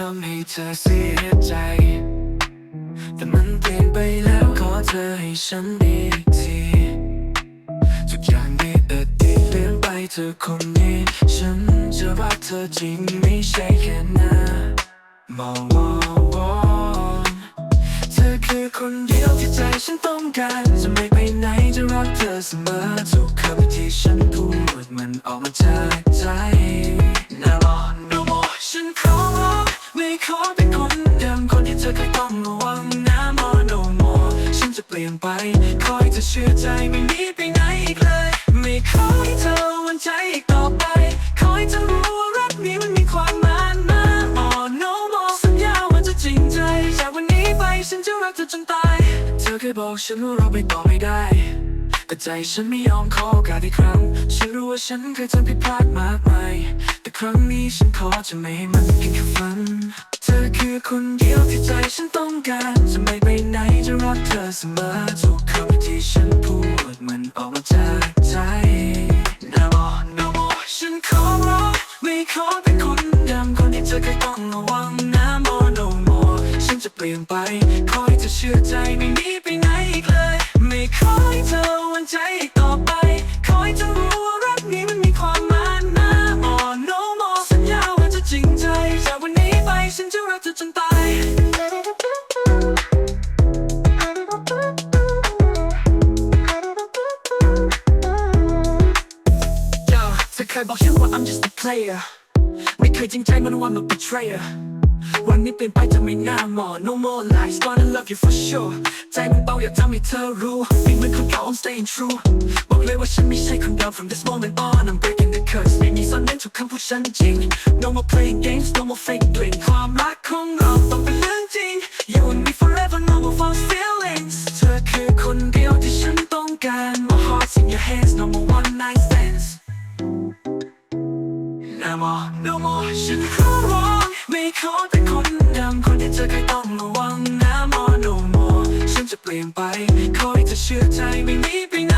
ทำให้เธอเสียใจ แต่มันเปลี่ยนไปแล้วขอเธอให้ฉันดีอีกทีทุกอย่างในอดีตเปลี่ยนไปเธอคนนี้ ฉันจะรักเธอจริงไม่ใช่แค่หน้ามองมองมองเธอคือคนเดียวที่ใจฉันต้องการจะไม่ไปไหนจะรักเธอเสมอทุกคำที่ฉันพูดมันออกมาจากใจ Now on no more ไป คอยจะเชื่อใจไม่หนีไปไหนอีกเลย ไม่ขอให้เธอวันใจอีกต่อไปขอให้เธอรู้ว่ารักนี้มันมีความหมายนะ oh no more สัญญาว่าจะจริงใจ จากวันนี้ไปฉันจะรักเธอจนตาย เธอเคยบอกฉันว่าเราไปต่อไม่ได้ แต่ใจฉันไม่ยอมขอโอกาสอีกครั้ง ฉันรู้ว่าฉันเคยทำผิดพลาดมากมาย แต่ครั้งนี้ฉันขอจะไม่ให้มันเพียงแค่ฝัน เธอคือคน เสมอทุกคำที่ฉันพูดมันออกมาจากใจ No more no more ฉันขอร้องไม่ขอเป็นคนเดิมคนที่เธอเคยต้องระวังนะ more no more ฉันจะเปลี่ยนไปคอยจะเชื่อใจไม่หนีไปไหนอีกเลย ไม่ขอให้เธอหวันใจอีกต่อไป ขอให้เธอรู้ว่ารักนี้มันมีความหมายนะ oh no more สัญญาว่าจะจริงใจจากวันนี้ไปฉันจะรักเธอจนตาย ยบอกฉันว่า I'm just a player ไม่เคยจริงใจมันว่า I'm a betrayer วันนี้เปลี่ยนไปจะไม่น่ามอง No more lies gonna love you for sure ใจมันเบาอยากทำให้เธอรู้ไม่เหมือนคนเก่า I'm staying true บอกเลยว่าฉันไม่ใช่คนเดิม From this moment on I'm breaking the curse ไม่มีซ่อนเร้นทุกคำพูดฉันจริง No more playing games No more fake doing ความรักของเราต้องเป็นเรื่องจริง You and me forever No more false feelings เธอคือคนเดียวที่ฉันต้องการ My heart's in your hands No more one night stands No more No more ฉันขอร้องไม่ขอเป็นคนดิมคนที่เธอเคยต้องระวังนะ more No more ฉันจะเปลี่ยนไปขอให้เธอเชื่อใจไม่มีไปไหน